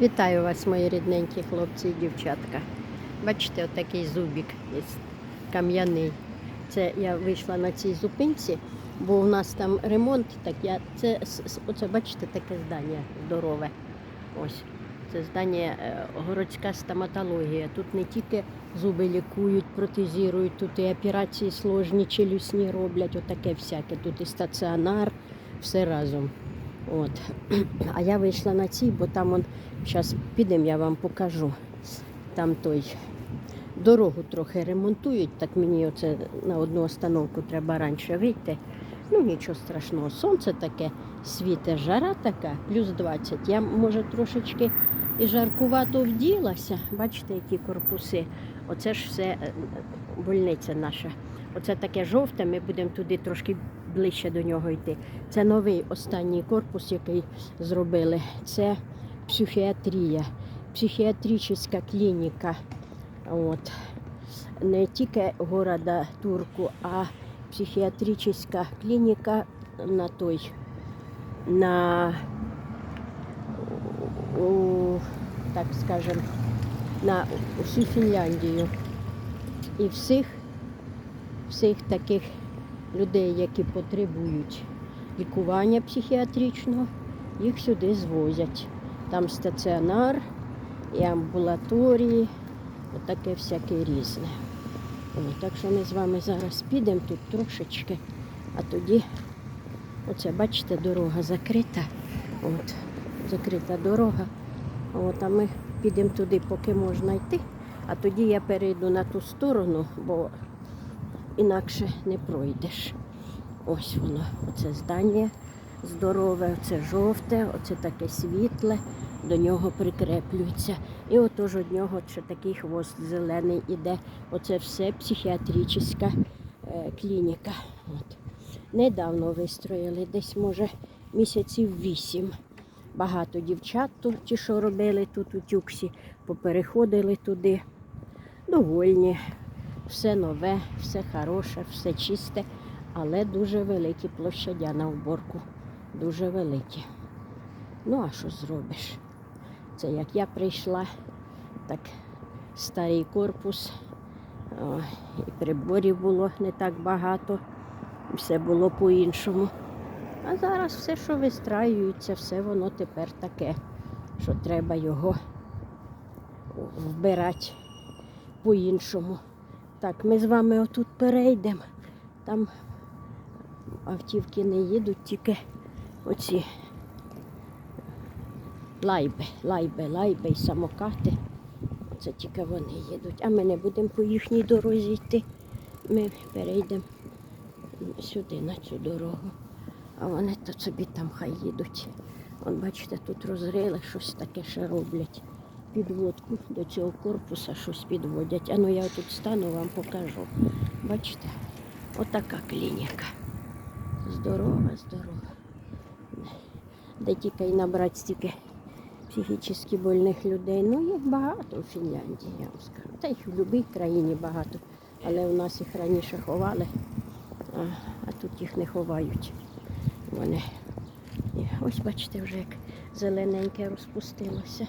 Вітаю вас, мої рідненькі хлопці і дівчатка. Бачите, отакий зубик є кам'яний. Це я вийшла на цій зупинці, бо у нас там ремонт. Так я це оце бачите таке здання здорове. Ось це здання е, городська стоматологія. Тут не тільки зуби лікують, протезують, тут і операції сложні, челюсні роблять, отаке всяке. Тут і стаціонар, все разом. От. А я вийшла на цій, бо там он зараз підемо, я вам покажу. Там той дорогу трохи ремонтують, так мені оце на одну остановку треба раніше вийти. Ну нічого страшного. Сонце таке світе, жара така, плюс 20. Я, може, трошечки і жаркувато вділася. Бачите, які корпуси. Оце ж все е, больниця наша. Оце таке жовте, ми будемо туди трошки ближче до нього йти. Це новий останній корпус, який зробили. Це психіатрія, психіатрична клініка. От. Не тільки города Турку, а психіатрична клініка на той, на у, так скажем, на всю Фінляндію. І всіх, всіх таких людей, які потребують лікування психіатричного, їх сюди звозять. Там стаціонар і амбулаторії, отаке всяке різне. О, так що ми з вами зараз підемо тут трошечки, а тоді, оце, бачите, дорога закрита. От, закрита дорога. От, а ми підемо туди, поки можна йти, а тоді я перейду на ту сторону, бо інакше не пройдеш. Ось воно, оце здання здорове, оце жовте, оце таке світле, до нього прикреплюється. І отож від нього ще такий хвост зелений іде. Оце все психіатрична е, клініка. От. Недавно вистроїли, десь, може, місяців вісім. Багато дівчат тут, ті, що робили тут у тюксі, попереходили туди. Довольні, все нове, все хороше, все чисте, але дуже великі площадя на уборку. Дуже великі. Ну, а що зробиш? Це як я прийшла, так старий корпус, о, і приборів було не так багато, все було по-іншому. А зараз все, що вистраюється, все воно тепер таке, що треба його вбирати по-іншому. Так, ми з вами отут перейдемо. Там автівки не їдуть, тільки оці лайби, лайби, лайби і самокати. Це тільки вони їдуть. А ми не будемо по їхній дорозі йти. Ми перейдемо сюди, на цю дорогу. А вони то собі там хай їдуть. От бачите, тут розрили, щось таке ще роблять. Підводку до цього корпуса щось підводять. А ну я тут стану, вам покажу. Бачите? Отака клініка. Здорова, здорова. Де тільки й набрати стільки психічно больних людей. Ну, їх багато в Фінляндії, я вам скажу. Та їх в будь-якій країні багато. Але у нас їх раніше ховали, а, а тут їх не ховають. Вони. Ось бачите, вже як зелененьке розпустилося.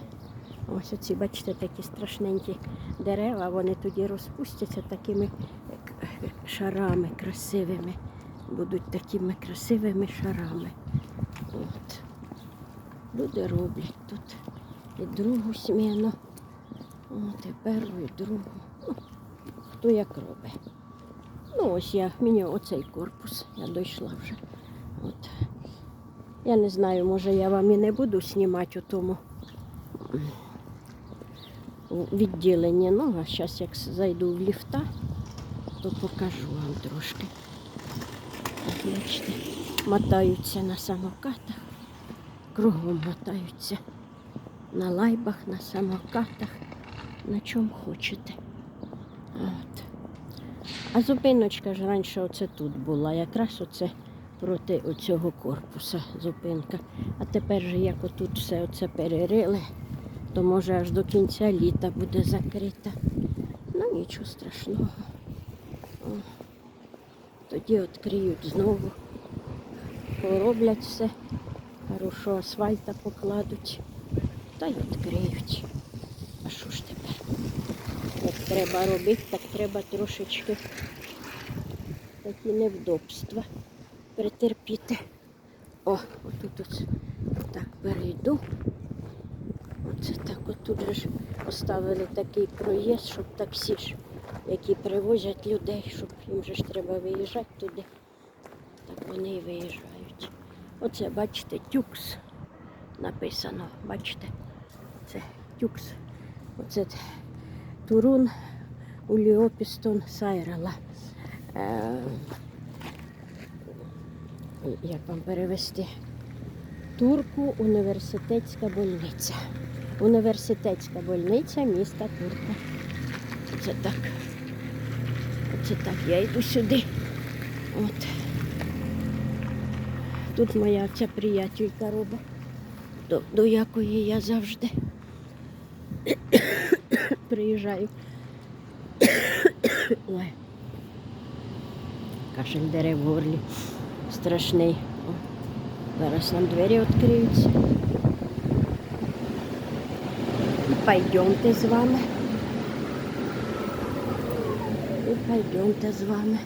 Ось оці, бачите, такі страшненькі дерева, вони тоді розпустяться такими шарами красивими. Будуть такими красивими шарами. От. Люди роблять тут і другу сміну, от, і першу, і другу. Хто як робить. Ну, ось я, мені оцей корпус, я дійшла вже. От. Я не знаю, може я вам і не буду знімати у тому у. Ну, а зараз як зайду в ліфта, то покажу вам трошки. Бачите, мотаються на самокатах, кругом мотаються. На лайбах, на самокатах, на чому хочете. От. А зупиночка ж раніше оце тут була, якраз оце проти оцього корпуса зупинка. А тепер же як отут все оце перерили, то може аж до кінця літа буде закрита. Ну нічого страшного. О, Тоді відкриють знову, пороблять все, хорошо асфальта покладуть. та й відкриють. А що ж тепер? Як треба робити, так треба трошечки такі невдобства претерпіти. О, отут ось так перейду. Оце так, отут же ж поставили такий проїзд, щоб таксі які привозять людей, щоб їм же ж треба виїжджати туди. Так вони і виїжджають. Оце, бачите, тюкс написано. Бачите? Це тюкс. Оце Турун Уліопістон Сайрала. Е, як вам перевести? Турку університетська больниця. Університетська больниця міста Турку. Це так. Оце так. Я йду сюди. От. Тут моя ця приятелька робить, до, до якої я завжди приїжджаю. Ой. Кашель дере в горлі. Страшний. О, Зараз нам двері відкриються. І пойдемте з вами. І пойдемте з вами.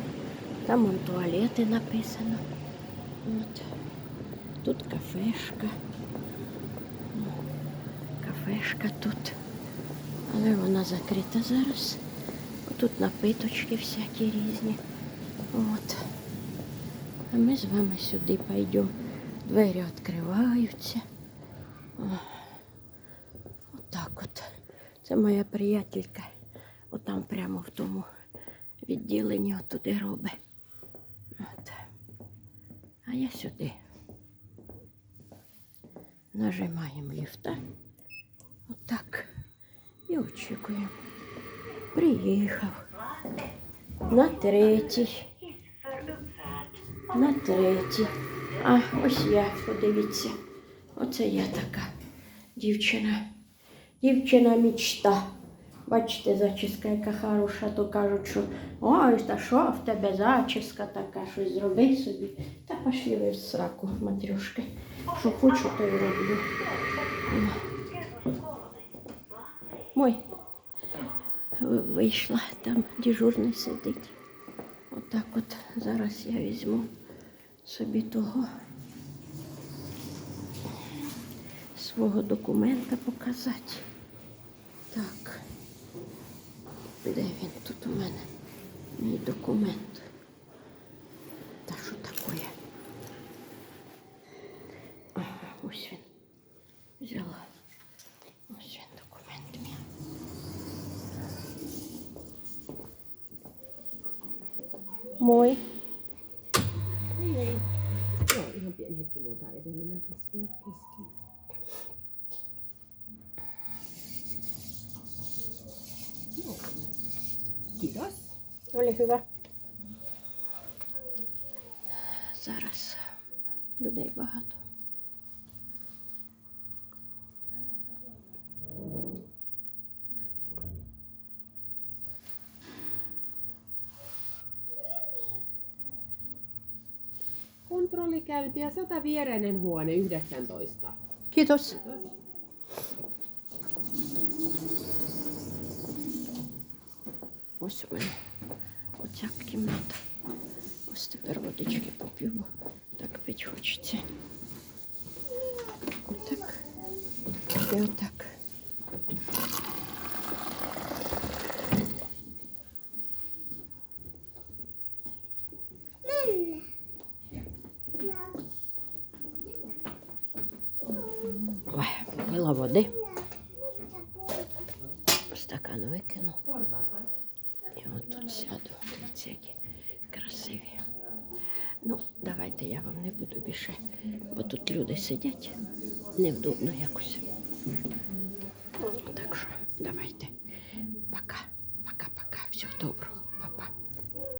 Там вон туалети написано. От. Тут кафешка. Ну, Кафешка тут. Але вона закрита зараз. Тут напиточки всякі різні. От. А ми з вами сюди пойдемо. Двері відкриваються. Це моя приятелька. Отам прямо в тому відділенні отуди робить. От. А я сюди. Нажимаємо ліфта. Отак. І очікуємо. Приїхав. На третій. На третій. А, ось я, подивіться. Оце я така дівчина. Дівчина мічта. Бачите, зачіска яка хороша, то кажуть, що ой, та що в тебе зачіска така, щось зроби собі. Та пошли ви в сраку, матрюшки. Що хочу, то й роблю. Мой. Вийшла, там дежурний сидить. Отак от зараз я візьму собі того свого документа показати. Так. Де він тут у мене? Мій документ. Та що таке? Ага, ось він. Взяла. Ось він документ мій. Мой. Joo, ihan pieni hetki muuta edellinen tässä vielä kesken. Joo. Oli hyvä. Зараз людей багато. Kontrollikäynti ja sata viereinen huone 19. Kiitos. Ось у мене Оця кімната. Ось тепер водички поп'ю, так пить хочеться. Отак. І отак. Ой, попила води. Стакан викину. І от тут сяду. Дивіться, які красиві. Ну, давайте я вам не буду більше, бо тут люди сидять. Невдобно якось. Так що давайте.